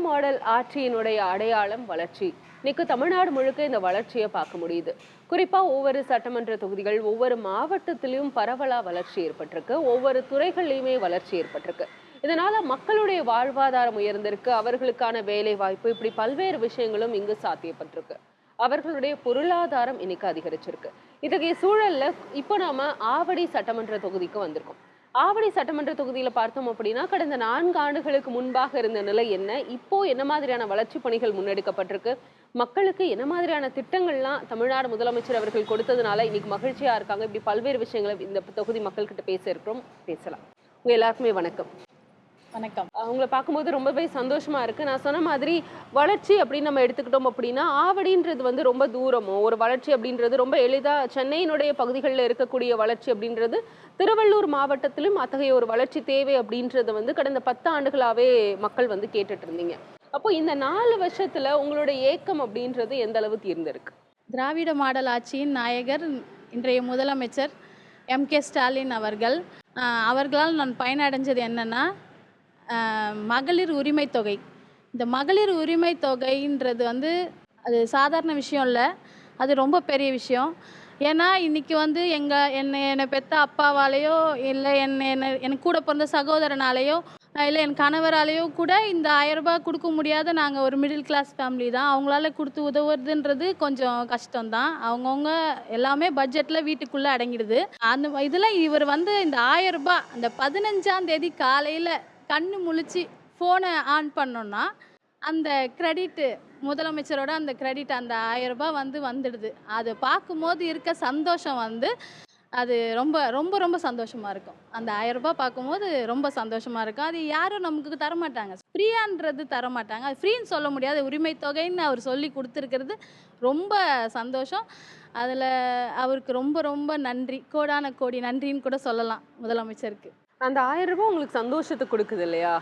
Model ஆட்சியினுடைய அடையாளம் வளர்ச்சி. இன்னைக்கு தமிழ்நாடு முழுக்க இந்த வளர்ச்சியை பார்க்க முடியுது. குறிப்பா ஒவ்வொரு சட்டமன்ற தொகுதிகள் ஒவ்வொரு மாவட்டத்திலும் பரவலா வளர்ச்சி ஏற்பட்டிருக்கு. ஒவ்வொரு துறைகள்லையுமே வளர்ச்சி ஏற்பட்டிருக்கு. இதனால மக்களுடைய வாழ்வாதாரம் உயர்ந்திருக்கு. அவர்களுக்கான வேலை வாய்ப்பு இப்படி பல்வேறு விஷயங்களும் இங்கு சாத்தியப்பட்டிருக்கு. அவர்களுடைய பொருளாதாரம் இன்னைக்கு அதிகரிச்சிருக்கு. இத்தகைய சூழல்ல இப்போ நாம ஆவடி சட்டமன்ற தொகுதிக்கு வந்திருக்கோம். ஆவடி சட்டமன்ற தொகுதியில் பார்த்தோம் அப்படின்னா கடந்த நான்கு ஆண்டுகளுக்கு முன்பாக இருந்த நிலை என்ன? இப்போ என்ன மாதிரியான வளர்ச்சி பணிகள் முன்னெடுக்கப்பட்டிருக்கு? மக்களுக்கு என்ன மாதிரியான திட்டங்கள்லாம் தமிழ்நாடு முதலமைச்சர் அவர்கள் கொடுத்ததுனால இன்னைக்கு மகிழ்ச்சியா இருக்காங்க. இப்படி பல்வேறு விஷயங்களை இந்த தொகுதி மக்கள்கிட்ட பேச இருக்கிறோம். பேசலாம். உங்க எல்லாருக்குமே வணக்கம். வணக்கம். உங்களை பார்க்கும்போது ரொம்பவே சந்தோஷமா இருக்கு. நான் சொன்ன மாதிரி வளர்ச்சி அப்படின்னு நம்ம எடுத்துக்கிட்டோம் அப்படின்னா ஆவடின்றது வந்து ரொம்ப தூரமோ ஒரு வளர்ச்சி அப்படின்றது ரொம்ப எளிதா சென்னையினுடைய பகுதிகளில் இருக்கக்கூடிய வளர்ச்சி அப்படின்றது திருவள்ளூர் மாவட்டத்திலும் அத்தகைய ஒரு வளர்ச்சி தேவை அப்படின்றது வந்து கடந்த பத்து ஆண்டுகளாவே மக்கள் வந்து கேட்டுட்டு இருந்தீங்க. அப்போ இந்த நாலு வருஷத்துல உங்களோட ஏக்கம் அப்படின்றது எந்த அளவு தீர்ந்திருக்கு? திராவிட மாடல் ஆட்சியின் நாயகர் இன்றைய முதலமைச்சர் எம் கே ஸ்டாலின் அவர்கள். அவர்களால் நான் பயனடைஞ்சது என்னன்னா மகளிர் உரிமை தொகை. இந்த மகளிர் உரிமை தொகைன்றது வந்து அது சாதாரண விஷயம் இல்லை. அது ரொம்ப பெரிய விஷயம். ஏன்னா இன்னைக்கு வந்து எங்கள் என்னை என்னை பெற்ற அப்பாவாலேயோ இல்லை என்னை என்னை எனக்கு கூட பிறந்த சகோதரனாலேயோ இல்லை என் கணவராலேயோ கூட இந்த ஆயிரம் கொடுக்க முடியாத நாங்கள் ஒரு மிடில் கிளாஸ் ஃபேமிலி தான். அவங்களால கொடுத்து உதவுறதுன்றது கொஞ்சம் கஷ்டம்தான். அவங்கவுங்க எல்லாமே பட்ஜெட்டில் வீட்டுக்குள்ளே அடங்கிடுது. அந்த இதில் இவர் வந்து இந்த ஆயிரம் அந்த பதினஞ்சாம் தேதி காலையில் கண்ணு முழிச்சு ஃபோனை ஆன் பண்ணோன்னா அந்த கிரெடிட்டு முதலமைச்சரோட அந்த கிரெடிட் அந்த ஆயிரம் ரூபாய் வந்து வந்துடுது. அதை பார்க்கும்போது இருக்க சந்தோஷம் வந்து அது ரொம்ப ரொம்ப ரொம்ப சந்தோஷமாக இருக்கும். அந்த ஆயிரம் ரூபாய் பார்க்கும்போது ரொம்ப சந்தோஷமாக இருக்கும். அது யாரும் நமக்கு தரமாட்டாங்க. ஃப்ரீயான்றது தரமாட்டாங்க. அது ஃப்ரீன்னு சொல்ல முடியாது. உரிமை தொகைன்னு அவர் சொல்லி கொடுத்துருக்கிறது ரொம்ப சந்தோஷம். அதில் அவருக்கு ரொம்ப ரொம்ப நன்றி. கோடான கோடி நன்றின்னு கூட சொல்லலாம் முதலமைச்சருக்கு. அந்த ஆயிரம் ரூபாய் உங்களுக்கு சந்தோஷத்தை கொடுக்குது இல்லையா?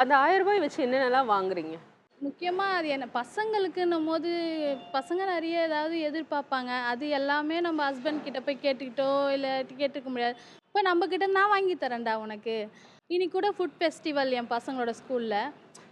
அந்த ஆயிரம் ரூபாய் வச்சு என்னென்னலாம் வாங்குறீங்க? முக்கியமாக அது என்ன பசங்களுக்குன்னும் போது பசங்க நிறைய ஏதாவது எதிர்பார்ப்பாங்க. அது எல்லாமே நம்ம ஹஸ்பண்ட் கிட்ட போய் கேட்டுக்கிட்டோ இல்லை கேட்டுக்க முடியாது. இப்போ நம்ம கிட்ட நான் வாங்கி தரேன்டா உனக்கு. இன்னைக்கு கூட ஃபுட் ஃபெஸ்டிவல் என் பசங்களோட ஸ்கூலில்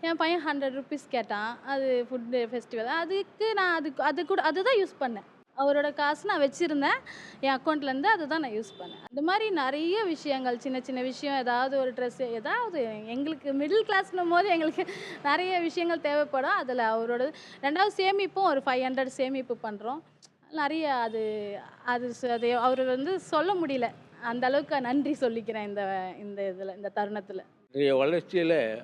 என் பையன் ஹண்ட்ரட் ருபீஸ் கேட்டான். அது ஃபுட் ஃபெஸ்டிவல் அதுக்கு நான் அதுக்கு அது கூட அதுதான் யூஸ் பண்ணேன். அவரோட காசு நான் வச்சுருந்தேன். என் அக்கௌண்ட்லேருந்து அதை தான் நான் யூஸ் பண்ணேன். அந்த மாதிரி நிறைய விஷயங்கள் சின்ன சின்ன விஷயம் ஏதாவது ஒரு ட்ரெஸ்ஸு ஏதாவது எங்களுக்கு மிடில் கிளாஸ்னும் போது எங்களுக்கு நிறைய விஷயங்கள் தேவைப்படும். அதில் அவரோட ரெண்டாவது சேமிப்பும் ஒரு ஃபைவ் ஹண்ட்ரட் சேமிப்பு பண்ணுறோம் நிறைய அது அது ச- அது அவர் வந்து சொல்ல முடியல. அந்த அளவுக்கு நன்றி சொல்லிக்கிறேன் இந்த இந்த இதில் இந்த தருணத்தில். இன்றைய வளர்ச்சியில்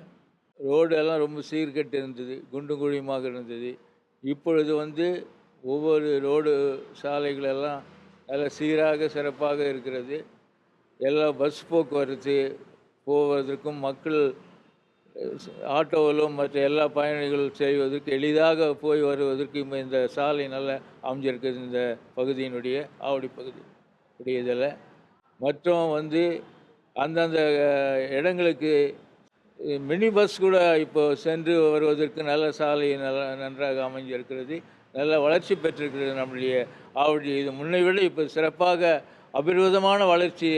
ரோடெல்லாம் ரொம்ப சீர்கெட்டு இருந்தது குண்டும் குழியுமாக இருந்தது. இப்பொழுது வந்து ஒவ்வொரு ரோடு சாலைகளெல்லாம் நல்ல சீராக சிறப்பாக இருக்கிறது. எல்லா பஸ் போக்குவரத்து போவதற்கும் மக்கள் ஆட்டோவிலும் மற்ற எல்லா பயணிகள் செய்வதற்கு எளிதாக போய் வருவதற்கு இந்த சாலை நல்லா அமைஞ்சிருக்குது. இந்த பகுதியினுடைய ஆவடி பகுதி உடைய இதில் மற்றும் வந்து அந்தந்த இடங்களுக்கு மினி பஸ் கூட இப்போ சென்று வருவதற்கு நல்ல சாலை நல்ல நன்றாக அமைஞ்சிருக்கிறது. நல்ல வளர்ச்சி பெற்றிருக்கிறது நம்முடைய ஆவடி. இது முன்னை விட இப்போ சிறப்பாக அபிர்விதமான வளர்ச்சி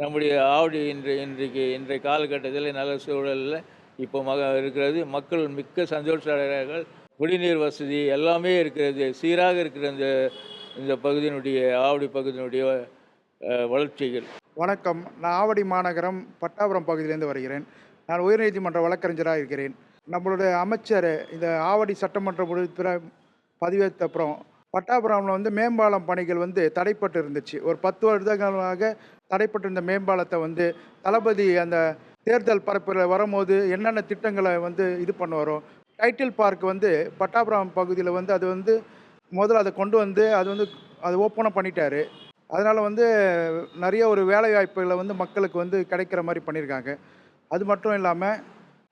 நம்முடைய ஆவடி இன்று இன்றைக்கு இன்றைய காலகட்டத்தில் நல்ல சூழலில் இப்போ மக இருக்கிறது. மக்கள் மிக்க சந்தோஷம் குடிநீர் வசதி எல்லாமே இருக்கிறது. சீராக இருக்கிற இந்த இந்த பகுதியினுடைய ஆவடி பகுதியினுடைய வளர்ச்சிகள். வணக்கம். நான் ஆவடி மாநகரம் பட்டாபுரம் பகுதியிலேருந்து வருகிறேன். நான் உயர்நீதிமன்ற வழக்கறிஞராக இருக்கிறேன். நம்மளுடைய அமைச்சர் இந்த ஆவடி சட்டமன்ற உறுப்பினர் பதிவேற்ற அப்புறம் பட்டாபுரம்ல வந்து மேம்பாலம் பணிகள் வந்து தடைப்பட்டு இருந்துச்சு. ஒரு பத்து வருடங்களாக தடைப்பட்டிருந்த மேம்பாலத்தை வந்து தளபதி அந்த தேர்தல் பரப்பில் வரும்போது என்னென்ன திட்டங்களை வந்து இது பண்ணுவாரோ டைட்டில் பார்க் வந்து பட்டாபுரம் பகுதியில் வந்து அது வந்து முதல்ல அதை கொண்டு வந்து அது வந்து அது ஓப்பனாக பண்ணிட்டாரு. அதனால் வந்து நிறைய ஒரு வேலை வாய்ப்புகளை வந்து மக்களுக்கு வந்து கிடைக்கிற மாதிரி பண்ணியிருக்காங்க அது மட்டும் இல்லாமல்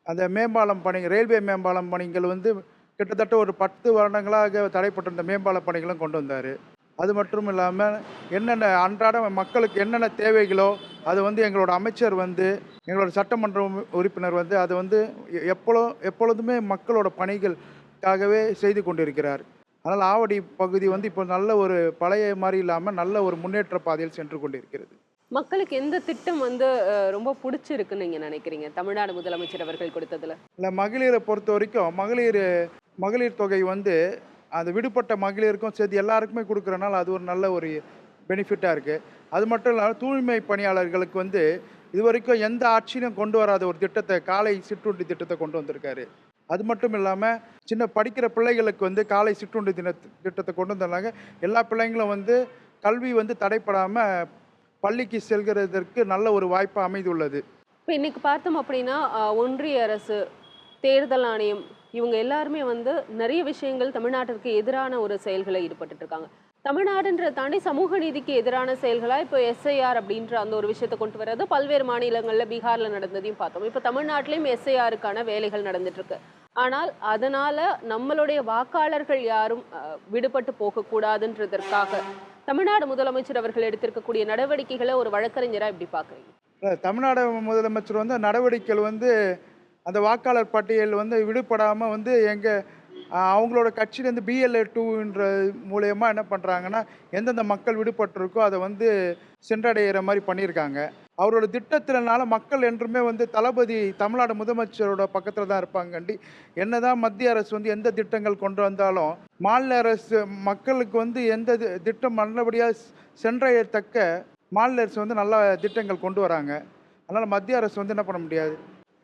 அந்த மேம்பாலம் பணி ரயில்வே மேம்பாலம் பணிகள் வந்து கிட்டத்தட்ட ஒரு பத்து வருடங்களாக தடைப்பட்டிருந்த மேம்பால பணிகளும் கொண்டு வந்தார். அது மட்டும் இல்லாமல் என்னென்ன அன்றாட மக்களுக்கு என்னென்ன தேவைகளோ அது வந்து எங்களோட அமைச்சர் வந்து எங்களோட சட்டமன்ற உறுப்பி- உறுப்பினர் வந்து அது வந்து எ- எப்பொழுது எப்பொழுதுமே மக்களோட பணிகளுக்காகவே செய்து கொண்டிருக்கிறார். அதனால் ஆவடி பகுதி வந்து இப்போ நல்ல ஒரு பழைய மாதிரி இல்லாமல் நல்ல ஒரு முன்னேற்ற பாதையில் சென்று கொண்டிருக்கிறது. மக்களுக்கு எந்த திட்டம் வந்து ரொம்ப பிடிச்சிருக்குன்னு நீங்க நினைக்கிறீங்க? தமிழ்நாடு முதலமைச்சர் அவர்கள் கொடுத்ததுல. இல்லை மகளிரை பொறுத்த வரைக்கும் மகளிர் மகளிர் தொகை வந்து அந்த விடுபட்ட மகளிருக்கும் சேர்த்து எல்லாருக்குமே கொடுக்குறனால அது ஒரு நல்ல ஒரு பெனிஃபிட்டாக இருக்குது அது மட்டும் இல்லாமல் தூய்மை பணியாளர்களுக்கு வந்து இது வரைக்கும் எந்த ஆட்சியிலும் கொண்டு வராத ஒரு திட்டத்தை காலை சிற்றுண்டி திட்டத்தை கொண்டு வந்திருக்காரு. அது மட்டும் இல்லாமல் சின்ன படிக்கிற பிள்ளைகளுக்கு வந்து காலை சிற்றுண்டி தின திட்டத்தை கொண்டு வந்தாங்க எல்லா பிள்ளைங்களும் வந்து கல்வி வந்து தடைப்படாமல் பள்ளிக்கு செல்கிறதற்கு நல்ல ஒரு வாய்ப்பு அமைந்துள்ளது. இப்போ இன்னைக்கு பார்த்தோம் அப்படின்னா ஒன்றிய அரசு தேர்தல் ஆணையம் இவங்க எல்லாருமே வந்து நிறைய விஷயங்கள் தமிழ்நாட்டிற்கு எதிரான ஒரு செயல்களை ஈடுபட்டுட்டு இருக்காங்க. தமிழ்நாடுன்ற தாண்டி சமூக நீதிக்கு எதிரான செயல்களா இப்போ எஸ்ஐஆர் அப்படின்ற அந்த ஒரு விஷயத்தை கொண்டு வர்றது பல்வேறு மாநிலங்களில் பீகாரில் நடந்ததையும் பார்த்தோம். இப்போ தமிழ்நாட்டிலையும் எஸ்ஐஆருக்கான வேலைகள் நடந்துட்டு இருக்கு. ஆனால் அதனால நம்மளுடைய வாக்காளர்கள் யாரும் அஹ், விடுபட்டு போகக்கூடாதுன்றதற்காக தமிழ்நாடு முதலமைச்சர் அவர்கள் எடுத்திருக்கக்கூடிய நடவடிக்கைகளை ஒரு வழக்கறிஞரா எப்படி பார்க்குறீங்க? தமிழ்நாடு முதலமைச்சர் வந்து நடவடிக்கைகள் வந்து அந்த வாக்காளர் பட்டியல் வந்து விடுபடாமல் வந்து எங்கள் அவங்களோட கட்சியிலேருந்து பிஎல்ஏ டூன்ற மூலயமா என்ன பண்ணுறாங்கன்னா எந்தெந்த மக்கள் விடுபட்டிருக்கோ அதை வந்து சென்றடைகிற மாதிரி பண்ணியிருக்காங்க. அவரோட திட்டத்தினால மக்கள் என்றுமே வந்து தளபதி தமிழ்நாடு முதலமைச்சரோட பக்கத்தில் தான் இருப்பாங்கண்டி. என்னதான் மத்திய அரசு வந்து எந்த திட்டங்கள் கொண்டு வந்தாலும் மாநில அரசு மக்களுக்கு வந்து எந்த திட்டம் நல்லபடியாக சென்றடையத்தக்க மாநில அரசு வந்து நல்ல திட்டங்கள் கொண்டு வராங்க. அதனால் மத்திய அரசு வந்து என்ன பண்ண முடியாது?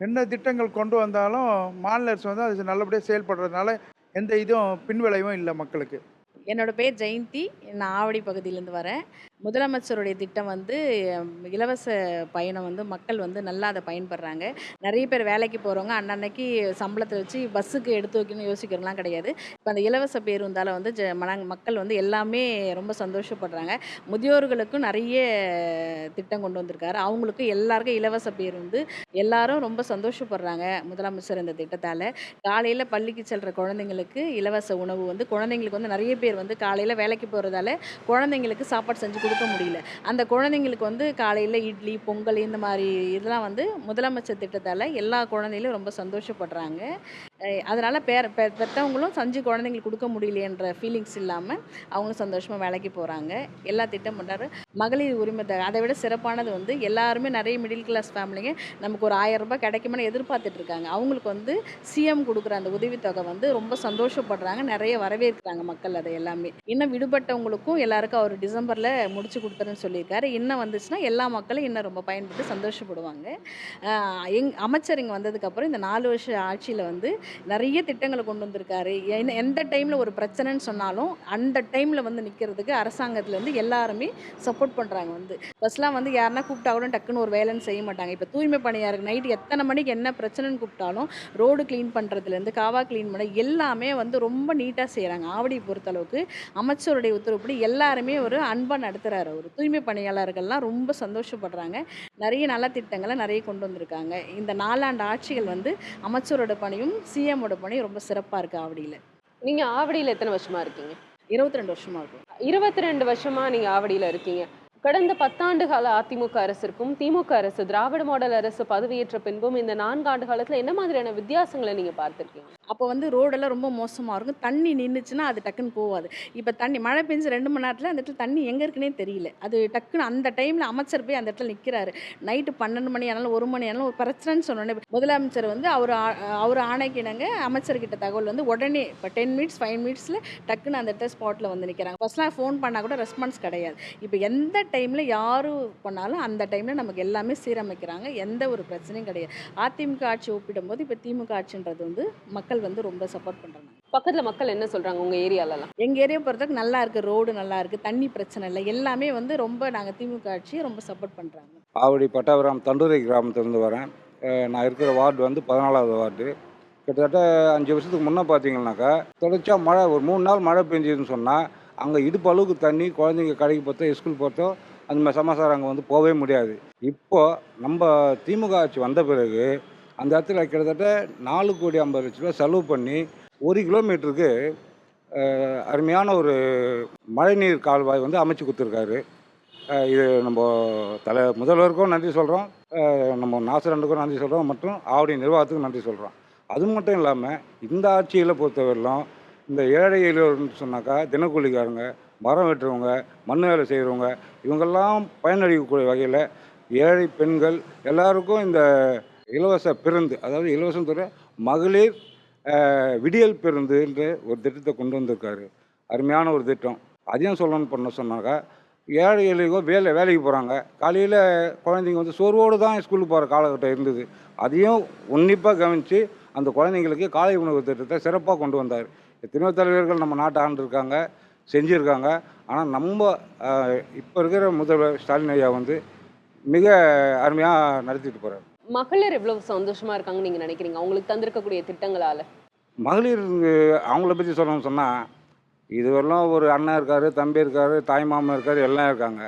என்ன திட்டங்கள் கொண்டு வந்தாலும் மாநில அரசு வந்து அது நல்லபடியாக செயல்படுறதுனால எந்த இதுவும் பின்விளைவும் இல்லை மக்களுக்கு. என்னோட பேர் ஜெயந்தி. நான் ஆவடி பகுதியிலேருந்து வரேன். முதலமைச்சருடைய திட்டம் வந்து இலவச பயணம் வந்து மக்கள் வந்து நல்லா அதை பயன்படுறாங்க. நிறைய பேர் வேலைக்கு போகிறவங்க அன்னன்னைக்கு சம்பளத்தை வச்சு பஸ்ஸுக்கு எடுத்து வைக்கணும்னு யோசிக்கிறலாம் கிடையாது. இப்போ அந்த இலவச பேருந்தால் வந்து ஜ மக்கள் வந்து எல்லாமே ரொம்ப சந்தோஷப்படுறாங்க. முதியோர்களுக்கும் நிறைய திட்டம் கொண்டு வந்திருக்காரு. அவங்களுக்கும் எல்லாருக்கும் இலவச பேருந்து எல்லாரும் ரொம்ப சந்தோஷப்படுறாங்க முதலமைச்சர் இந்த திட்டத்தால். காலையில் பள்ளிக்கு செல்கிற குழந்தைங்களுக்கு இலவச உணவு வந்து குழந்தைங்களுக்கு வந்து நிறைய பேர் வந்து காலையில் வேலைக்கு போகிறதால குழந்தைங்களுக்கு சாப்பாடு செஞ்சு கொடுக்க முடியல. அந்த குழந்தைங்களுக்கு வந்து காலையில் இட்லி பொங்கல் இந்த மாதிரி இதெல்லாம் வந்து முதலமைச்சர் திட்டத்தால் எல்லா குழந்தைகளும் ரொம்ப சந்தோஷப்படுறாங்க. அதனால் பேர பெ பெற்றவங்களும் செஞ்சு குழந்தைங்களுக்கு கொடுக்க முடியலையன்ற ஃபீலிங்ஸ் இல்லாமல் அவங்களும் சந்தோஷமாக வேலைக்கு போகிறாங்க எல்லா திட்டம் பண்ணுறாரு மகளிர் உரிமை அதை விட சிறப்பானது வந்து எல்லாருமே நிறைய மிடில் கிளாஸ் ஃபேமிலிங்க நமக்கு ஒரு ஆயிரம் ரூபாய் கிடைக்குமான்னு எதிர்பார்த்துட்டு இருக்காங்க. அவங்களுக்கு வந்து சிஎம் கொடுக்குற அந்த உதவித்தொகை வந்து ரொம்ப சந்தோஷப்படுறாங்க. நிறைய வரவேற்கிறாங்க மக்கள் அதை எல்லாமே. இன்னும் விடுபட்டவங்களுக்கும் எல்லாருக்கும் அவர் டிசம்பரில் முடிச்சு கொடுத்துருன்னு சொல்லியிருக்காரு. இன்னும் வந்துச்சுன்னா எல்லா மக்களும் இன்னும் ரொம்ப பயன்பட்டு சந்தோஷப்படுவாங்க. எங் அமைச்சர் இங்கே வந்ததுக்கப்புறம் இந்த நாலு வருஷ ஆட்சியில் வந்து நிறைய திட்டங்களை கொண்டு வந்திருக்காரு. என்ன- எந்த டைமில் ஒரு பிரச்சனைன்னு சொன்னாலும் அந்த டைமில் வந்து நிற்கிறதுக்கு அரசாங்கத்துலேருந்து எல்லாருமே சப்போர்ட் பண்ணுறாங்க வந்து. ஃபஸ்ட்லாம் வந்து யாருன்னா கூப்பிட்டா கூட டக்குன்னு ஒரு வேலைன்னு செய்ய மாட்டாங்க. இப்போ தூய்மை பணியாருக்கு நைட்டு எத்தனை மணிக்கு என்ன பிரச்சனைன்னு கூப்பிட்டாலும் ரோடு க்ளீன் பண்ணுறதுலேருந்து காவா க்ளீன் பண்ண எல்லாமே வந்து ரொம்ப நீட்டாக செய்கிறாங்க ஆவடி பொறுத்தளவுக்கு அமைச்சருடைய உத்தரவுப்படி எல்லாருமே ஒரு அன்பாக நடத்துகிறாரு அவர். தூய்மை பணியாளர்கள்லாம் ரொம்ப சந்தோஷப்படுறாங்க. நிறைய நல்ல திட்டங்களை நிறைய கொண்டு வந்திருக்காங்க. இந்த நாலாண்டு ஆட்சிகள் வந்து அமைச்சரோட பணியும் சிஎம்மோட பணியும் ரொம்ப சிறப்பாக இருக்குது ஆவடியில். நீங்க ஆவடியில எத்தனை வருஷமா இருக்கீங்க? இருபத்தி ரெண்டு வருஷமாக இருக்கும். இருபத்தி ரெண்டு வருஷமா நீங்க ஆவடியில இருக்கீங்க. கடந்த பத்தாண்டு கால அதிமுக அரசிற்கும் திமுக அரசு திராவிட மாடல் அரசு பதவியேற்ற பின்பும் இந்த நான்கு ஆண்டு காலத்துல என்ன மாதிரியான வித்தியாசங்களை நீங்க பார்த்திருக்கீங்க? அப்போ வந்து ரோடெல்லாம் ரொம்ப மோசமாக இருக்கும். தண்ணி நின்றுச்சுன்னா அது டக்குன்னு போகாது இப்போ தண்ணி மழை பெஞ்சு ரெண்டு மணி நேரத்தில் அந்த இடத்துல தண்ணி எங்கே இருக்குன்னே தெரியல. அது டக்குன்னு அந்த டைமில் அமைச்சர் போய் அந்த இடத்துல நிற்கிறாரு நைட்டு பன்னெண்டு மணி ஆனாலும் ஒரு மணி ஆனாலும் ஒரு பிரச்சனைன்னு சொன்னோன்னே முதலமைச்சர் வந்து அவர் ஆ- அவர் ஆணைக்கிணங்க அமைச்சர்கிட்ட தகவல் வந்து உடனே இப்போ டென் மினிட்ஸ் ஃபைவ் மினிட்ஸில் டக்குன்னு அந்த இடத்துல ஸ்பாட்டில் வந்து நிற்கிறாங்க ஃபர்ஸ்ட்லாம் ஃபோன் பண்ணால் கூட ரெஸ்பான்ஸ் கிடையாது. இப்போ எந்த டைமில் யார் பண்ணாலும் அந்த டைமில் நமக்கு எல்லாமே சீரமைக்கிறாங்க. எந்த ஒரு பிரச்சனையும் கிடையாது. அதிமுக ஆட்சி ஒப்பிடும்போது இப்போ திமுக ஆட்சின்றது வந்து மக்கள் வந்து ரொம்ப சப்போர்ட் பண்ணுறாங்க பக்கத்துல மக்கள் என்ன சொல்றாங்க உங்க ஏரியாலலாம்? எங்கள் ஏரியா பொறுத்தவரைக்கும் நல்லா இருக்குது ரோடு நல்லா இருக்குது தண்ணி பிரச்சனை இல்லை. எல்லாமே வந்து ரொம்ப நாங்கள் திமுக ஆட்சியை ரொம்ப சப்போர்ட் பண்ணுறாங்க ஆவடி பட்டாபுரம் தண்டூரை கிராமத்துலேருந்து வரேன். நான் இருக்கிற வார்டு வந்து பதினாலாவது வார்டு. கிட்டத்தட்ட அஞ்சு வருஷத்துக்கு முன்னே பார்த்தீங்கன்னாக்கா தொடர்ச்சியாக மழை ஒரு மூணு நாள் மழை பெஞ்சதுன்னு சொன்னால் அங்கே இடுப்பு அளவுக்கு தண்ணி குழந்தைங்க கடைக்கு போகிறதோ ஸ்கூல் போகிறதோ அந்த மாதிரி சமாசாரம் அங்கே வந்து போகவே முடியாது. இப்போது நம்ம திமுக ஆட்சி வந்த பிறகு அந்த இடத்துல கிட்டத்தட்ட நாலு கோடி ஐம்பது லட்ச ரூபா செலவு பண்ணி ஒரு கிலோமீட்டருக்கு அருமையான ஒரு மழைநீர் கால்வாய் வந்து அமைச்சு கொடுத்துருக்காரு. இது நம்ம தலை முதல்வருக்கும் நன்றி சொல்கிறோம் நம்ம நாசரண்டுக்கும் நன்றி சொல்கிறோம் மற்றும் ஆவடி நிர்வாகத்துக்கும் நன்றி சொல்கிறோம் அது மட்டும் இல்லாமல் இந்த ஆட்சியில் பொறுத்தவரையிலும் இந்த ஏழை எளியோர்னு சொன்னாக்கா தினக்கூலிக்காரங்க மரம் வெட்டுறவங்க மண் வேலை செய்கிறவங்க இவங்கெல்லாம் பயனளிக்கக்கூடிய வகையில் ஏழை பெண்கள் எல்லாருக்கும் இந்த இலவச பேருந்து அதாவது இலவசம் தவிர மகளிர் விடியல் பேருந்துன்ற ஒரு திட்டத்தை கொண்டு வந்திருக்காரு. அருமையான ஒரு திட்டம். அதையும் சொல்லணும்னு பண்ண சொன்னாக்கா ஏழை எளியோ வேலை வேலைக்கு போகிறாங்க காலையில் குழந்தைங்க வந்து சோர்வோடு தான் ஸ்கூலுக்கு போகிற காலகட்டம் இருந்தது. அதையும் உன்னிப்பாக கவனித்து அந்த குழந்தைங்களுக்கு காலை உணவு திட்டத்தை சிறப்பாக கொண்டு வந்தார். எத்தனையோ தலைவர்கள் நம்ம நாட்டை ஆண்டிருக்காங்க செஞ்சுருக்காங்க. ஆனால் நம்ம இப்போ இருக்கிற முதல்வர் ஸ்டாலின் ஐயா வந்து மிக அருமையாக நடத்திட்டு போகிறார் மகளிர் எவ்வளவு சந்தோஷமா இருக்காங்கன்னு நீங்க நினைக்கிறீங்க? அவங்களுக்கு தந்திருக்கக்கூடிய திட்டங்களால. மகளிர் அவங்கள பற்றி சொல்லணும்னு சொன்னால் இதுவரைலாம் ஒரு அண்ணன் இருக்கார் தம்பி இருக்கார் தாய் மாமன் இருக்கார் எல்லாம் இருக்காங்க.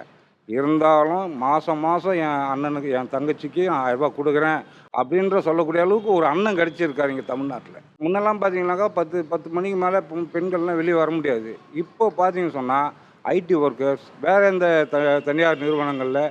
இருந்தாலும் மாதம் மாதம் என் அண்ணனுக்கு என் தங்கச்சிக்கு நான் ஆயிரம் ரூபாய் கொடுக்குறேன். அப்படின்ற சொல்லக்கூடிய அளவுக்கு ஒரு அண்ணன் கிடச்சிருக்காரு இங்கே தமிழ்நாட்டில். முன்னெல்லாம் பார்த்தீங்கன்னாக்கா பத்து பத்து மணிக்கு மேலே பெண்கள்லாம் வெளியே வர முடியாது. இப்போ பார்த்தீங்கன்னு சொன்னால் ஐடி ஒர்க்கர்ஸ் வேறு எந்த த தனியார் நிறுவனங்களில்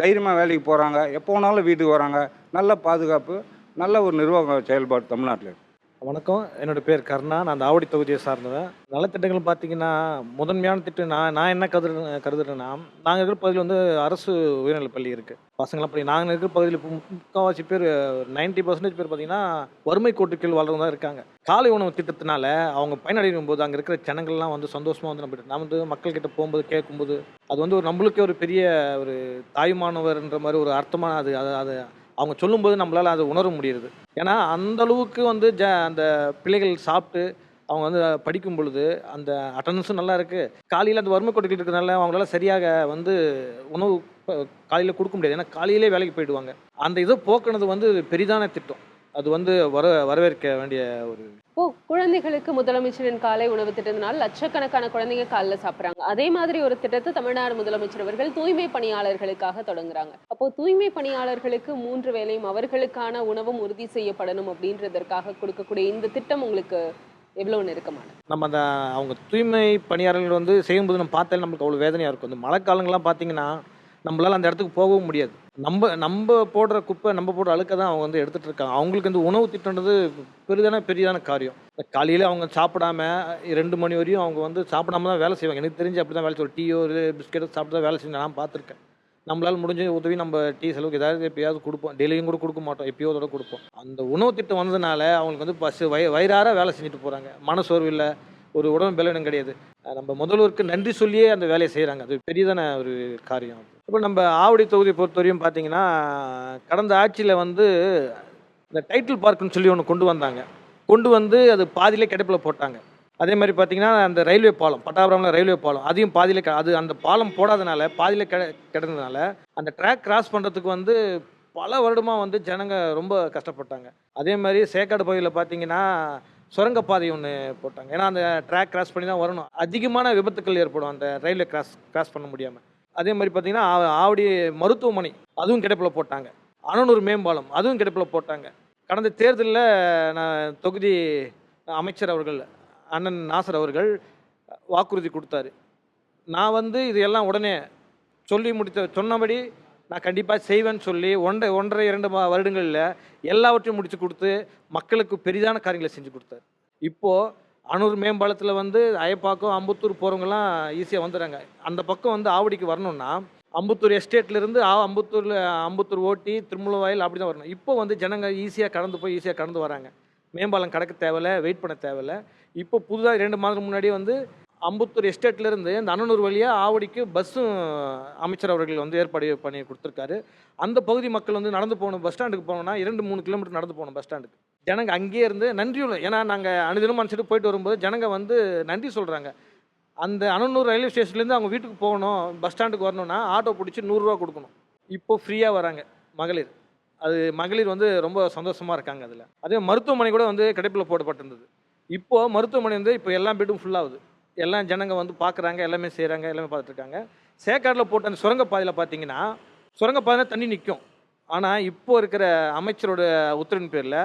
தைரியமாக வேலைக்கு போகிறாங்க எப்போ வேணாலும் வீட்டுக்கு வராங்க. நல்ல பாதுகாப்பு நல்ல ஒரு நிர்வாக செயல்பாடு தமிழ்நாட்டில் இருக்குது வணக்கம். என்னோட பேர் கருணா. நான் அந்த ஆவடி தொகுதியை சார்ந்தவன். நலத்திட்டங்கள் பார்த்தீங்கன்னா முதன்மையான திட்டம் நான் நான் என்ன கருது கருதுறேன்னா நாங்கள் இருக்கிற பகுதியில் வந்து அரசு உயர்நிலைப் பள்ளி இருக்குது பசங்களாம் பள்ளி நாங்கள் இருக்கிற பகுதியில் இப்போ முக்கால்வாசி பேர் நைன்ட்டி பர்சன்டேஜ் பேர் பார்த்தீங்கன்னா வறுமை கோட்டு கீழ் தான் இருக்காங்க. காலை உணவு திட்டத்தினால அவங்க பயனடையும் போது அங்கே இருக்கிற ஜனங்கள்லாம் வந்து சந்தோஷமாக வந்து நம்ம நான் வந்து மக்கள்கிட்ட போகும்போது கேட்கும்போது அது வந்து ஒரு நம்மளுக்கே ஒரு பெரிய ஒரு தாயுமானவர்ன்ற மாதிரி ஒரு அர்த்தமான அது அது அது அவங்க சொல்லும்போது நம்மளால் அதை உணர முடியுது. ஏன்னா அந்த அளவுக்கு வந்து ஜ அந்த பிள்ளைகள் சாப்பிட்டு அவங்க வந்து படிக்கும் பொழுது அந்த அட்டண்டன்ஸும் நல்லா இருக்குது காலையில் அந்த வறுமை கொடுக்கிட்டு இருக்கிறதுனால அவங்களால சரியாக வந்து உணவு காலையில் கொடுக்க முடியாது. ஏன்னா காலையிலே வேலைக்கு போயிடுவாங்க. அந்த இதை போக்குனது வந்து பெரிதான திட்டம். அது வந்து வர வரவேற்க வேண்டிய ஒரு இப்போ குழந்தைகளுக்கு முதலமைச்சரின் காலை உணவு திட்டத்தினால் லட்சக்கணக்கான குழந்தைங்க காலைல சாப்பிடுறாங்க. அதே மாதிரி ஒரு திட்டத்தை தமிழ்நாடு முதலமைச்சர் அவர்கள் தூய்மை பணியாளர்களுக்காக தொடங்குறாங்க. அப்போ தூய்மை பணியாளர்களுக்கு மூன்று வேளையும் அவர்களுக்கான உணவும் உறுதி செய்யப்படணும் அப்படின்றதற்காக கொடுக்கக்கூடிய இந்த திட்டம் உங்களுக்கு எவ்வளவு நெருக்கமானது நம்ம அந்த அவங்க தூய்மை பணியாளர்கள் வந்து செய்யும்போது நம்ம பார்த்தாலே நம்மளுக்கு அவ்வளோ வேதனையாக இருக்கும். இந்த மழைக்காலங்கள்லாம் பார்த்தீங்கன்னா நம்மளால் அந்த இடத்துக்கு போகவும் முடியாது. நம்ம நம்ம போடுற குப்பை நம்ம போடுற அழுக்க தான் அவங்க வந்து எடுத்துகிட்டு இருக்காங்க. அவங்களுக்கு இந்த உணவு திட்டம்ன்றது பெரிதான பெரிதான காரியம். காலையில் அவங்க சாப்பிடாம ரெண்டு மணி வரையும் அவங்க வந்து சாப்பிடாம தான் வேலை செய்வாங்க. எனக்கு தெரிஞ்சு அப்படி தான் வேலை செய்வோம் டீயோ ஒரு பிஸ்கெட்டோ சாப்பிட்டு தான் வேலை செஞ்சு நான் பார்த்துருக்கேன். நம்மளால் முடிஞ்ச உதவி நம்ம டீ செலவுக்கு ஏதாவது எப்பயாவது கொடுப்போம். டெய்லியும் கூட கொடுக்க மாட்டோம். எப்பயோ ஒரு கொடுப்போம். அந்த உணவு திட்டம் வந்ததுனால அவங்களுக்கு வந்து பஸ் வய வயிறார வேலை செஞ்சுட்டு போகிறாங்க மனசோர்வு இல்லை. ஒரு உடம்பு பலவீனம் கிடையாது. நம்ம முதல்வருக்கு நன்றி சொல்லியே அந்த வேலையை செய்கிறாங்க அது பெரியதான ஒரு காரியம். இப்போ நம்ம ஆவடி தொகுதியை பொறுத்தவரையும் பார்த்தீங்கன்னா கடந்த ஆட்சியில் வந்து இந்த டைட்டில் பார்க்குன்னு சொல்லி ஒன்று கொண்டு வந்தாங்க. கொண்டு வந்து அது பாதியிலே கிடப்பில் போட்டாங்க. அதே மாதிரி பார்த்தீங்கன்னா அந்த ரயில்வே பாலம் பட்டாபுரம்ல ரயில்வே பாலம் அதையும் பாதியில் அது அந்த பாலம் போடாதனால பாதியில் கிட கிடந்ததுனால அந்த ட்ராக் கிராஸ் பண்ணுறதுக்கு வந்து பல வருடமாக வந்து ஜனங்க ரொம்ப கஷ்டப்பட்டாங்க. அதே மாதிரி சேக்காடு பகுதியில் பார்த்தீங்கன்னா சுரங்கப்பாதை ஒன்று போட்டாங்க. ஏன்னா அந்த ட்ராக் கிராஸ் பண்ணி தான் வரணும். அதிகமான விபத்துக்கள் ஏற்படும் அந்த ரயில்வே கிராஸ் கிராஸ் பண்ண முடியாமல் அதே மாதிரி பார்த்தீங்கன்னா ஆவடி மருத்துவமனை அதுவும் கிடப்பில் போட்டாங்க. அனனூர் மேம்பாலம் அதுவும் கிடப்பில் போட்டாங்க. கடந்த தேர்தலில் நான் தொகுதி அமைச்சர் அவர்கள் அண்ணன் நாசர் அவர்கள் வாக்குறுதி கொடுத்தாரு. நான் வந்து இதையெல்லாம் உடனே சொல்லி முடித்த சொன்னபடி நான் கண்டிப்பாக செய்வேன்னு சொல்லி ஒன்றை ஒன்றரை இரண்டு மா- வருடங்களில் எல்லாவற்றையும் முடித்து கொடுத்து மக்களுக்கு பெரிதான காரியங்களை செஞ்சு கொடுத்தாரு. இப்போது அனூர் மேம்பாலத்தில் வந்து அயப்பாக்கம் அம்புத்தூர் போகிறவங்கலாம் ஈஸியாக வந்துடுறாங்க. அந்த பக்கம் வந்து ஆவடிக்கு வரணும்னா அம்புத்தூர் எஸ்டேட்லேருந்து ஆ அம்புத்தூரில் அம்புத்தூர் ஓட்டி திருமுலவாயில் அப்படி தான் வரணும். இப்போ வந்து ஜனங்க ஈஸியாக கடந்து போய் ஈஸியாக கடந்து வராங்க. மேம்பாலம் கடக்க தேவையில்ல வெயிட் பண்ண தேவையில்ல. இப்போ புதுதாக ரெண்டு மாதம் முன்னாடி வந்து அம்புத்தூர் எஸ்டேட்லேருந்து இந்த அண்ணனூர் வழியாக ஆவடிக்கு பஸ்ஸும் அமைச்சர் அவர்கள் வந்து ஏற்பாடு பண்ணி கொடுத்துருக்காரு. அந்த பகுதி மக்கள் வந்து நடந்து போகணும் பஸ் ஸ்டாண்டுக்கு போகணும்னா இரண்டு மூணு கிலோமீட்டர் நடந்து போகணும் பஸ் ஸ்டாண்டுக்கு. ஜனங்க அங்கேயே இருந்து நன்றியுள்ள ஏன்னா நாங்கள் அனுதினம் அனுப்பிச்சிட்டு போயிட்டு வரும்போது ஜனங்க வந்து நன்றி சொல்கிறாங்க அந்த அனனூர் ரயில்வே ஸ்டேஷன்லேருந்து அவங்க வீட்டுக்கு போகணும் பஸ் ஸ்டாண்டுக்கு வரணும்னா ஆட்டோ பிடிச்சி நூறுரூவா கொடுக்கணும். இப்போ ஃப்ரீயாக வராங்க மகளிர். அது மகளிர் வந்து ரொம்ப சந்தோஷமாக இருக்காங்க அதில். அதே மருத்துவமனை கூட வந்து கிடைப்பில் போடப்பட்டிருந்தது. இப்போது மருத்துவமனை வந்து இப்போ எல்லா பெட்டும் ஃபுல்லாகுது எல்லாம் ஜனங்க வந்து பார்க்குறாங்க எல்லாமே செய்கிறாங்க எல்லாமே பார்த்துட்ருக்காங்க. சேக்காட்டில் போட்ட அந்த சுரங்கப்பாதையில் பார்த்தீங்கன்னா சுரங்கப்பாதையில் தண்ணி நிற்கும் ஆனால் இப்போ இருக்கிற அமைச்சரோட உத்தரவின் பேரில்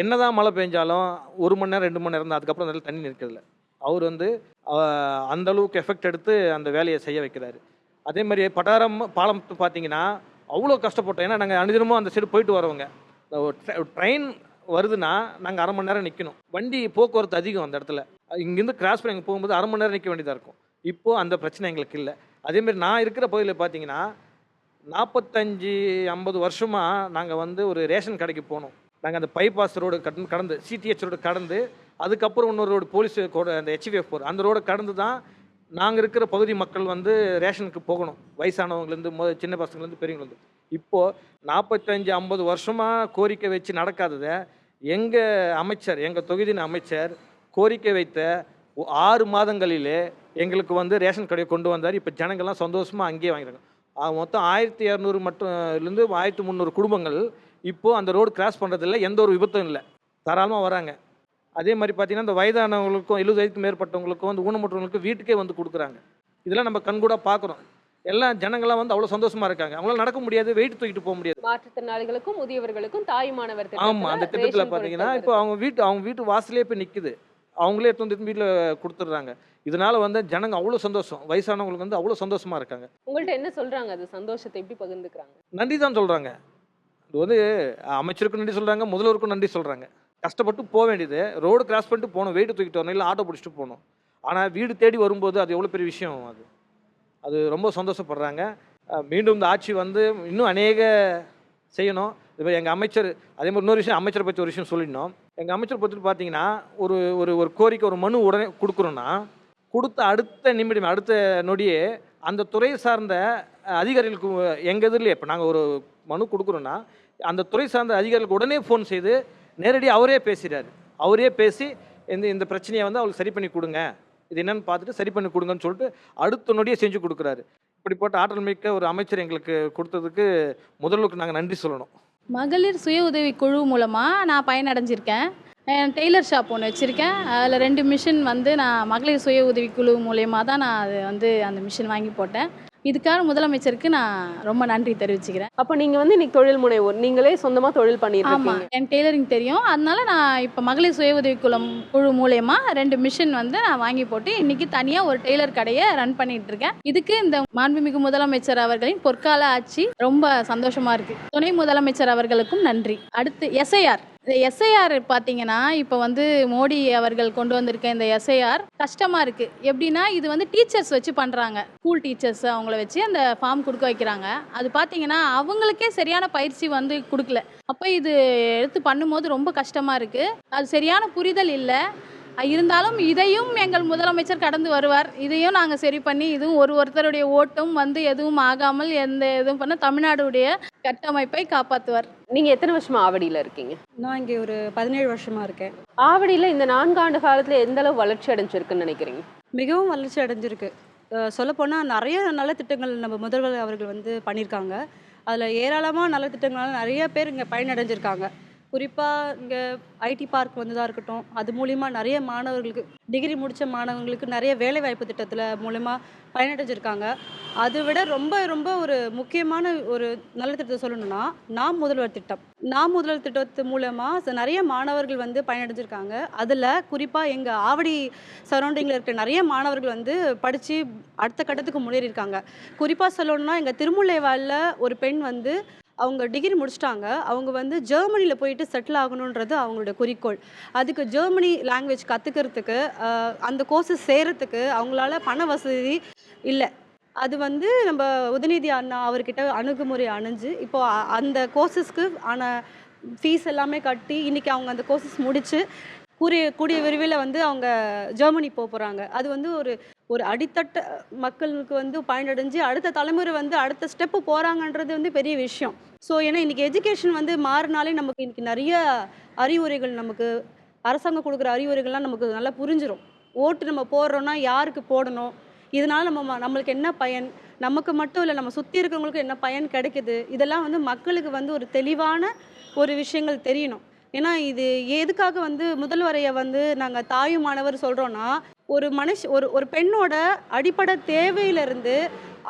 என்னதான் மழை பெஞ்சாலும் ஒரு மணி நேரம் ரெண்டு மணி நேரம் தான். அதுக்கப்புறம் அதில் தண்ணி நிற்கிறதில்ல. அவர் வந்து அந்தளவுக்கு அந்த அளவுக்கு எஃபெக்ட் எடுத்து அந்த வேலையை செய்ய வைக்கிறாரு. அதே மாதிரி பட்டாரம் பாலம் பார்த்தீங்கன்னா அவ்வளோ கஷ்டப்பட்டோம். ஏன்னா நாங்கள் அனுதினமும் அந்த சைடு போயிட்டு வரவங்க ட்ரெயின் வருதுன்னா நாங்கள் அரை மணி நேரம் நிற்கணும் வண்டி போக்குவரத்து அதிகம் அந்த இடத்துல. இங்கேருந்து கிராஸ் பண்ணி அங்கே போகும்போது அரை மணி நேரம் நிற்க வேண்டியதாக இருக்கும். இப்போது அந்த பிரச்சனை எங்களுக்கு இல்லை. அதேமாரி நான் இருக்கிற பகுதியில் பார்த்தீங்கன்னா நாற்பத்தஞ்சு ஐம்பது வருஷமாக நாங்கள் வந்து ஒரு ரேஷன் கடைக்கு போனோம். நாங்கள் அந்த பைபாஸ் ரோடு கட் கடந்து சிடிஹெச் ரோடு கடந்து அதுக்கப்புறம் இன்னொரு ரோடு போலீஸ் அந்த ஹெச்விஎஃப் போர் அந்த ரோடை கடந்து தான் நாங்கள் இருக்கிற பகுதி மக்கள் வந்து ரேஷனுக்கு போகணும். வயசானவங்கலேருந்து மொ சின்ன பசங்கலேருந்து பெரியவங்கலேருந்து இப்போது நாற்பத்தஞ்சு ஐம்பது வருஷமாக கோரிக்கை வச்சு நடக்காததை எங்கள் அமைச்சர் எங்கள் தொகுதியின் அமைச்சர் கோரிக்கை வைத்த ஆறு மாதங்களிலே எங்களுக்கு வந்து ரேஷன் கடையை கொண்டு வந்தார். இப்போ ஜனங்கள்லாம் சந்தோஷமாக அங்கேயே வாங்கிடுறாங்க மொத்தம் ஆயிரத்தி இரநூறு மட்டும்லேருந்து ஆயிரத்தி முந்நூறு குடும்பங்கள் இப்போது அந்த ரோடு கிராஸ் பண்ணுறதில்ல எந்த ஒரு விபத்தும் இல்லை. தாராளமாக வராங்க. அதே மாதிரி பார்த்திங்கன்னா இந்த வயதானவங்களுக்கும் எழுபது வயதுக்கு மேற்பட்டவங்களுக்கும் வந்து ஊனமுற்றவங்களுக்கும் வீட்டுக்கே வந்து கொடுக்குறாங்க. இதெல்லாம் நம்ம கண்கூடாக பார்க்குறோம் எல்லாம் ஜனங்கள்லாம் வந்து அவ்வளோ சந்தோஷமாக இருக்காங்க. அவங்களால நடக்க முடியாது வெயிட் தூக்கிட்டு போக முடியாது. மாற்றுத்திறனாளிகளுக்கும் முதியவர்களுக்கும் தாயுமானவர் ஆமாம் அந்த திட்டத்துல பார்த்தீங்கன்னா இப்போ அவங்க வீட்டு அவங்க வீட்டு வாசலே போய் நிற்குது அவங்களே எடுத்து வந்து வீட்டில் கொடுத்துட்றாங்க. இதனால வந்து ஜனங்க அவ்வளோ சந்தோஷம். வயசானவங்களுக்கு வந்து அவ்வளோ சந்தோஷமாக இருக்காங்க. உங்கள்ட்ட என்ன சொல்றாங்க? அது சந்தோஷத்தை எப்படி பகிர்ந்துக்கிறாங்க? நன்றி தான் சொல்கிறாங்க இது வந்து அமைச்சருக்கும் நன்றி சொல்கிறாங்க முதல்வருக்கும் நன்றி சொல்கிறாங்க கஷ்டப்பட்டு போக வேண்டியது. ரோடு கிராஸ் பண்ணிட்டு போகணும் வெயிட் தூக்கிட்டு வரணும் இல்லை ஆட்டோ பிடிச்சிட்டு போகணும். ஆனால் வீடு தேடி வரும்போது அது எவ்வளோ பெரிய விஷயம் அது. அது ரொம்ப சந்தோஷப்படுறாங்க. மீண்டும் இந்த ஆட்சி வந்து இன்னும் அநேக செய்யணும். இது மாதிரி எங்கள் அமைச்சர் அதே மாதிரி இன்னொரு விஷயம் அமைச்சரை பற்றி ஒரு விஷயம் சொல்லிடணும். எங்கள் அமைச்சர் பற்றி பார்த்தீங்கன்னா ஒரு ஒரு ஒரு கோரிக்கை ஒரு மனு உடனே கொடுக்குறோன்னா கொடுத்த அடுத்த நிமிடம் அடுத்த நொடியே அந்த துறை சார்ந்த அதிகாரிகளுக்கு எங்கள் எதிரிலே இப்போ நாங்கள் ஒரு மனு கொடுக்குறோன்னா அந்த துறை சார்ந்த அதிகாரிகளுக்கு உடனே ஃபோன் செய்து நேரடியாக அவரே பேசுகிறாரு அவரே பேசி இந்த இந்த பிரச்சனையை வந்து அவளுக்கு சரி பண்ணி கொடுங்க. இது என்னன்னு பார்த்துட்டு சரி பண்ணி கொடுங்கன்னு சொல்லிட்டு அடுத்த நொடியே செஞ்சு கொடுக்குறாரு. இப்படிப்பட்ட ஆற்றல் மிக்க ஒரு அமைச்சர் எங்களுக்கு கொடுத்ததுக்கு முதல்வருக்கு நாங்கள் நன்றி சொல்லணும். மகளிர் சுய உதவி குழு மூலமாக நான் பயனடைஞ்சிருக்கேன். டெய்லர் ஷாப் ஒன்று வச்சுருக்கேன். அதில் ரெண்டு மிஷின் வந்து நான் மகளிர் சுய உதவி குழு மூலயமா தான் நான் அது வந்து அந்த மிஷின் வாங்கி போட்டேன். இதுக்காக முதலமைச்சருக்கு நான் ரொம்ப நன்றி தெரிவிச்சுக்கிறேன். அப்ப நீங்க வந்து இன்னைக்கு தொழில் முனைவோர் நீங்களே சொந்தமா தொழில் இருக்கீங்க. எனக்கு டெய்லரிங் தெரியும். அதனால நான் இப்போ மகளிர் சுய உதவி குழும் குழு மூலயமா ரெண்டு மிஷின் வந்து நான் வாங்கி போட்டு இன்னைக்கு தனியாக ஒரு டெய்லர் கடையை ரன் பண்ணிட்டு இருக்கேன். இதுக்கு இந்த மாண்புமிகு முதலமைச்சர் அவர்களின் பொற்கால ஆட்சி ரொம்ப சந்தோஷமா இருக்கு. துணை முதலமைச்சர் அவர்களுக்கும் நன்றி. அடுத்து எஸ்ஐஆர் இந்த எஸ்ஐஆர் பார்த்தீங்கன்னா இப்போ வந்து மோடி அவர்கள் கொண்டு வந்திருக்க இந்த எஸ்ஐஆர் கஷ்டமாக இருக்குது எப்படின்னா இது வந்து டீச்சர்ஸ் வச்சு பண்ணுறாங்க ஸ்கூல் டீச்சர்ஸ் அவங்கள வச்சு அந்த ஃபார்ம் கொடுக்க வைக்கிறாங்க. அது பார்த்தீங்கன்னா அவங்களுக்கே சரியான பயிற்சி வந்து கொடுக்கல. அப்போ இது எடுத்து பண்ணும்போது ரொம்ப கஷ்டமாக இருக்குது அது சரியான புரிதல் இல்லை. இருந்தாலும் இதையும் எங்கள் முதலமைச்சர் கடந்து வருவார். இதையும் நாங்கள் சரி பண்ணி இதுவும் ஒரு ஒருத்தருடைய ஓட்டும் வந்து எதுவும் ஆகாமல் எந்த இதுவும் பண்ண தமிழ்நாடுடைய கட்டமைப்பை காப்பாற்றுவார் நீங்க எத்தனை வருஷமா ஆவடியில இருக்கீங்க? நான் இங்கே ஒரு பதினேழு வருஷமாக இருக்கேன். ஆவடியில இந்த நான்காண்டு காலத்துல எந்த அளவு வளர்ச்சி அடைஞ்சிருக்குன்னு நினைக்கிறீங்க? மிகவும் வளர்ச்சி அடைஞ்சிருக்கு. சொல்லப்போனால் நிறைய நல்ல திட்டங்கள் நம்ம முதல்வர் அவர்கள் வந்து பண்ணியிருக்காங்க. அதில் ஏராளமாக நல்ல திட்டங்களால் நிறைய பேர் இங்கே பயனடைஞ்சிருக்காங்க. குறிப்பாக இங்கே ஐடி பார்க் வந்ததாக இருக்கட்டும். அது மூலிமா நிறைய மாணவர்களுக்கு டிகிரி முடித்த மாணவங்களுக்கு நிறைய வேலைவாய்ப்பு திட்டத்தில் மூலிமா பயனடைஞ்சிருக்காங்க. அதை விட ரொம்ப ரொம்ப ஒரு முக்கியமான ஒரு நல்ல திட்டத்தை சொல்லணும்னா நாம் முதல்வர் திட்டம். நாம் முதல்வர் திட்டத்து மூலமாக நிறைய மாணவர்கள் வந்து பயனடைஞ்சிருக்காங்க. அதில் குறிப்பாக எங்கள் ஆவடி சரௌண்டிங்கில் இருக்கிற நிறைய மாணவர்கள் வந்து படித்து அடுத்த கட்டத்துக்கு முன்னேறியிருக்காங்க. குறிப்பாக சொல்லணும்னா எங்கள் திருமுல்லைவாலில் ஒரு பெண் வந்து அவங்க டிகிரி முடிச்சிட்டாங்க. அவங்க வந்து ஜெர்மனியில் போயிட்டு செட்டில் ஆகணுன்றது அவங்களோட குறிக்கோள். அதுக்கு ஜெர்மனி லாங்குவேஜ் கற்றுக்கிறதுக்கு அந்த கோர்ஸஸ் சேரத்துக்கு அவங்களால பண வசதி இல்லை. அது வந்து நம்ம உதயநிதி அண்ணா அவர்கிட்ட அணுகுமுறை அணிஞ்சு இப்போ அந்த கோர்சஸ்க்கு ஆன ஃபீஸ் எல்லாமே கட்டி இன்னைக்கு அவங்க அந்த கோர்சஸ் முடிச்சு கூறிய கூடிய விரைவில் வந்து அவங்க ஜெர்மனி போக போகிறாங்க அது வந்து ஒரு ஒரு அடித்தட்ட மக்களுக்கு வந்து பயனடைஞ்சு அடுத்த தலைமுறை வந்து அடுத்த ஸ்டெப்பு போகிறாங்கன்றது வந்து பெரிய விஷயம். ஸோ ஏன்னா இன்றைக்கி எஜுகேஷன் வந்து மாறினாலே நமக்கு இன்றைக்கி நிறைய அறிவுரைகள் நமக்கு அரசாங்கம் கொடுக்குற அறிவுரைகள்லாம் நமக்கு நல்லா புரிஞ்சிடும் ஓட்டு நம்ம போடுறோன்னா யாருக்கு போடணும்? இதனால் நம்ம ம- நம்மளுக்கு என்ன பயன்? நமக்கு மட்டும் இல்லை நம்ம சுற்றி இருக்கிறவங்களுக்கு என்ன பயன் கிடைக்குது? இதெல்லாம் வந்து மக்களுக்கு வந்து ஒரு தெளிவான ஒரு விஷயங்கள் தெரியணும். ஏன்னா இது எதுக்காக வந்து முதல்வரையை வந்து நாங்கள் தாயுமானவர் சொல்கிறோன்னா ஒரு மனுஷ ஒரு ஒரு பெண்ணோட அடிப்படை தேவையிலிருந்து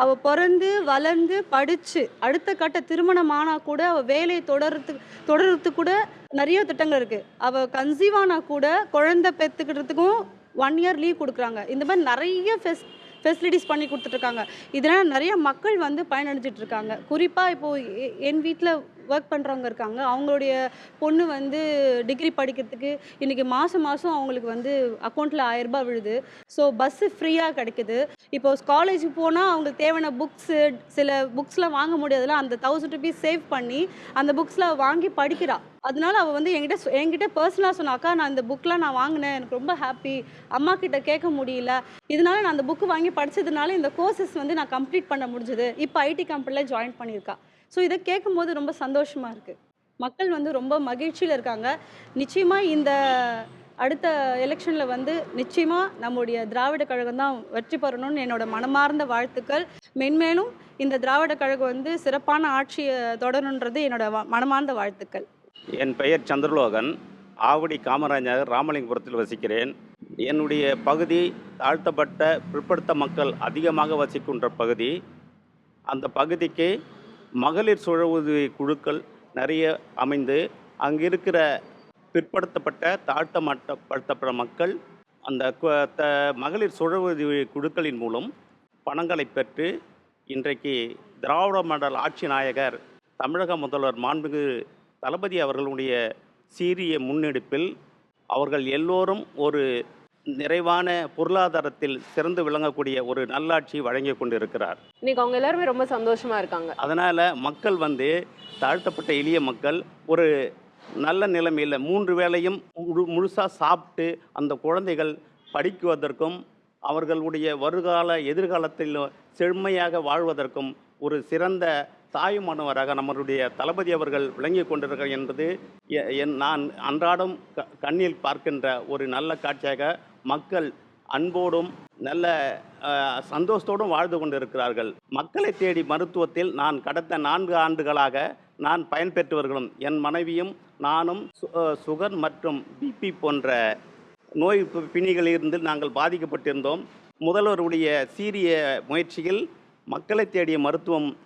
அவள் பிறந்து வளர்ந்து படித்து அடுத்த கட்ட திருமணம் ஆனால் கூட அவள் வேலையை தொடர்றதுக்கு தொடர்றதுக்கு கூட நிறைய திட்டங்கள் இருக்குது அவள் கன்சீவ் ஆனால் கூட குழந்தை பெற்றுக்கிறதுக்கும் ஒன் இயர் லீவ் கொடுக்குறாங்க. இந்த மாதிரி நிறைய ஃபெஸ் ஃபெசிலிட்டிஸ் பண்ணி கொடுத்துட்ருக்காங்க இதனால் நிறைய மக்கள் வந்து பயனடைஞ்சிட்டு இருக்காங்க. குறிப்பாக இப்போது என் வீட்டில் ஒர்க் பண்ணுறவங்க இருக்காங்க. அவங்களுடைய பொண்ணு வந்து டிகிரி படிக்கிறதுக்கு இன்றைக்கி மாதம் மாதம் அவங்களுக்கு வந்து அக்கௌண்ட்டில் ஆயிரரூபா விழுது. ஸோ பஸ்ஸு ஃப்ரீயாக கிடைக்குது. இப்போ காலேஜுக்கு போனால் அவங்களுக்கு தேவையான புக்ஸு சில புக்ஸ்லாம் வாங்க முடியாதுல அந்த தௌசண்ட் ருபீஸ் சேவ் பண்ணி அந்த புக்ஸ்லாம் வாங்கி படிக்கிறா. அதனால அவள் வந்து என்கிட்ட சொ- என்கிட்ட பர்சனலாக சொன்னாக்கா நான் இந்த புக்லாம் நான் வாங்கினேன். எனக்கு ரொம்ப ஹாப்பி அம்மா கிட்ட கேட்க முடியல. இதனால நான் அந்த புக்கு வாங்கி படித்ததுனால இந்த கோர்சஸ் வந்து நான் கம்ப்ளீட் பண்ண முடிஞ்சது. இப்போ ஐடி கம்பெனியில் ஜாயின் பண்ணியிருக்கா. ஸோ இதை கேட்கும்போது ரொம்ப சந்தோஷமாக இருக்குது மக்கள் வந்து ரொம்ப மகிழ்ச்சியில் இருக்காங்க. நிச்சயமாக இந்த அடுத்த எலெக்ஷனில் வந்து நிச்சயமாக நம்முடைய திராவிட கழகம் தான் வெற்றி பெறணும்னு என்னோட மனமார்ந்த வாழ்த்துக்கள். மென்மேலும் இந்த திராவிட கழகம் வந்து சிறப்பான ஆட்சியை தொடரணுன்றது என்னோட மனமார்ந்த வாழ்த்துக்கள். என் பெயர் சந்திரலோகன். ஆவடி காமராஜர் ராமலிங்கபுரத்தில் வசிக்கிறேன். என்னுடைய பகுதி தாழ்த்தப்பட்ட பிற்படுத்த மக்கள் அதிகமாக வசிக்கின்ற பகுதி. அந்த பகுதிக்கு மகளிர் சுழ உதவி குழுக்கள் நிறைய அமைந்து அங்கே இருக்கிற பிற்படுத்தப்பட்ட தாழ்த்தமட்டப்படுத்தப்பட்ட மக்கள் அந்த த- மகளிர் சுழ உதவி குழுக்களின் மூலம் பணங்களை பெற்று இன்றைக்கு திராவிட மண்டல ஆட்சி நாயகர் தமிழக முதல்வர் மாண்புமிகு தளபதி அவர்களுடைய சீரிய முன்னெடுப்பில் அவர்கள் எல்லோரும் ஒரு நிறைவான பொருளாதாரத்தில் சிறந்து விளங்கக்கூடிய ஒரு நல்லாட்சி வழங்கி கொண்டிருக்கிறார். இன்னைக்கு அவங்க எல்லாருமே ரொம்ப சந்தோஷமா இருக்காங்க. அதனால் மக்கள் வந்து தாழ்த்தப்பட்ட எளிய மக்கள் ஒரு நல்ல நிலைமையில் மூன்று வேளையும் முழு முழுசாக சாப்பிட்டு அந்த குழந்தைகள் படிக்குவதற்கும் அவர்களுடைய வருகால எதிர்காலத்தில் செழுமையாக வாழ்வதற்கும் ஒரு சிறந்த தாயுமானவராக நம்மளுடைய தளபதி அவர்கள் விளங்கி கொண்டிருக்கிறார் என்பது என் நான் அன்றாடம் க கண்ணில் பார்க்கின்ற ஒரு நல்ல காட்சியாக மக்கள் அன்போடும் நல்ல சந்தோஷத்தோடும் வாழ்ந்து கொண்டிருக்கிறார்கள். மக்களை தேடி மருத்துவத்தில் நான் கடந்த நான்கு ஆண்டுகளாக நான் பயன்பெற்றவர்களும் என் மனைவியும் நானும் சு- சுகர் மற்றும் பிபி போன்ற நோய் பிணிகளிலிருந்து நாங்கள் பாதிக்கப்பட்டிருந்தோம். முதல்வருடைய சீரிய முயற்சியில் மக்களை தேடிய மருத்துவம்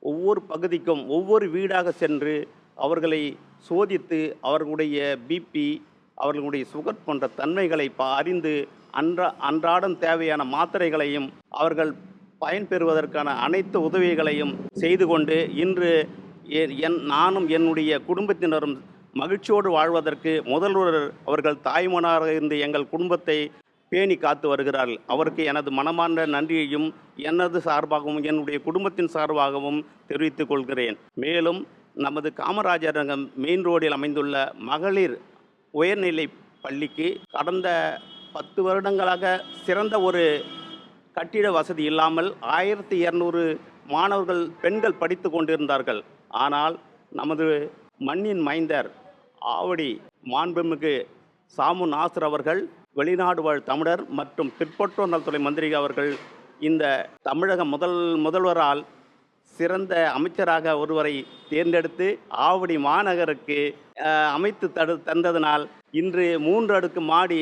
ஒவ்வொரு பகுதிக்கும் ஒவ்வொரு வீடாக சென்று அவர்களை சோதித்து அவர்களுடைய பிபி அவர்களுடைய சுகர் போன்ற தன்மைகளை பா அறிந்து அன்றா அன்றாடம் தேவையான மாத்திரைகளையும் அவர்கள் பயன்பெறுவதற்கான அனைத்து உதவிகளையும் செய்து கொண்டு இன்று எ- என் நானும் என்னுடைய குடும்பத்தினரும் மகிழ்ச்சியோடு வாழ்வதற்கு முதல்வர் அவர்கள் தாய்மனாக இருந்து எங்கள் குடும்பத்தை பேணி காத்து வருகிறார்கள் அவருக்கு எனது மனமார்ந்த நன்றியையும் எனது சார்பாகவும் என்னுடைய குடும்பத்தின் சார்பாகவும் தெரிவித்துக் கொள்கிறேன். மேலும் நமது காமராஜர் மெயின் ரோடில் அமைந்துள்ள மகளிர் உயர்நிலை பள்ளிக்கு கடந்த பத்து வருடங்களாக சிறந்த ஒரு கட்டிட வசதி இல்லாமல் ஆயிரத்தி இரநூறு மாணவர்கள் பெண்கள் படித்து கொண்டிருந்தார்கள். ஆனால் நமது மண்ணின் மைந்தர் ஆவடி மாண்புமிகு சாமு நாசர் அவர்கள் வெளிநாடு வாழ் தமிழர் மற்றும் பிற்பட்டோர் நலத்துறை மந்திரி அவர்கள் இந்த தமிழக முதல் முதல்வரால் சிறந்த அமைச்சராக ஒருவரை தேர்ந்தெடுத்து ஆவடி மாநகருக்கு அமைத்து தடு தந்ததனால் இன்று மூன்று அடுக்கு மாடி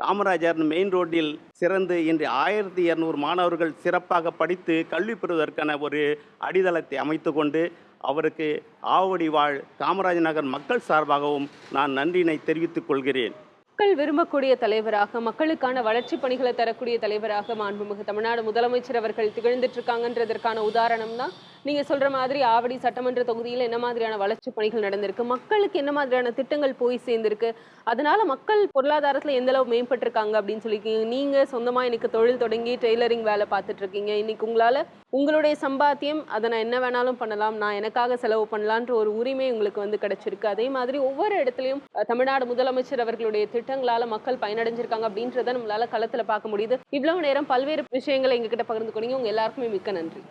காமராஜர் மெயின் ரோட்டில் சிறந்து இன்று ஆயிரத்தி இரநூறு மாணவர்கள் சிறப்பாக படித்து கல்வி பெறுவதற்கான ஒரு அடித்தளத்தை அமைத்து கொண்டு அவருக்கு ஆவடி வாழ் காமராஜர் நகர் மக்கள் சார்பாகவும் நான் நன்றியினை தெரிவித்துக் கொள்கிறேன். மக்கள் விரும்பக்கூடிய தலைவராக மக்களுக்கான வளர்ச்சி பணிகளை தரக்கூடிய தலைவராக மாண்புமிகு தமிழ்நாடு முதலமைச்சர் அவர்கள் திகழ்ந்துட்டு இருக்காங்கன்றதற்கான உதாரணம் தான் நீங்க சொல்ற மாதிரி ஆவடி சட்டமன்ற தொகுதியில் என்ன மாதிரியான வளர்ச்சி பணிகள் நடந்திருக்கு மக்களுக்கு என்ன மாதிரியான திட்டங்கள் போய் சேர்ந்திருக்கு அதனால மக்கள் பொருளாதாரத்துல எந்த அளவு மேம்பட்டிருக்காங்க அப்படின்னு சொல்லியிருக்கீங்க நீங்க சொந்தமா இன்னைக்கு தொழில் தொடங்கி டெய்லரிங் வேலை பார்த்துட்டு இருக்கீங்க இன்னைக்கு உங்களால உங்களுடைய சம்பாத்தியம் அதை நான் என்ன வேணாலும் பண்ணலாம் நான் எனக்காக செலவு பண்ணலான்ற ஒரு உரிமை உங்களுக்கு வந்து கிடைச்சிருக்கு. அதே மாதிரி ஒவ்வொரு இடத்துலையும் தமிழ்நாடு முதலமைச்சர் அவர்களுடைய திட்டங்களால மக்கள் பயனடைஞ்சிருக்காங்க அப்படின்றத நம்மளால களத்துல பார்க்க முடியுது. இவ்வளவு நேரம் பல்வேறு விஷயங்களை எங்ககிட்ட பகிர்ந்து கொண்டீங்க உங்க எல்லாருக்குமே மிக்க நன்றி.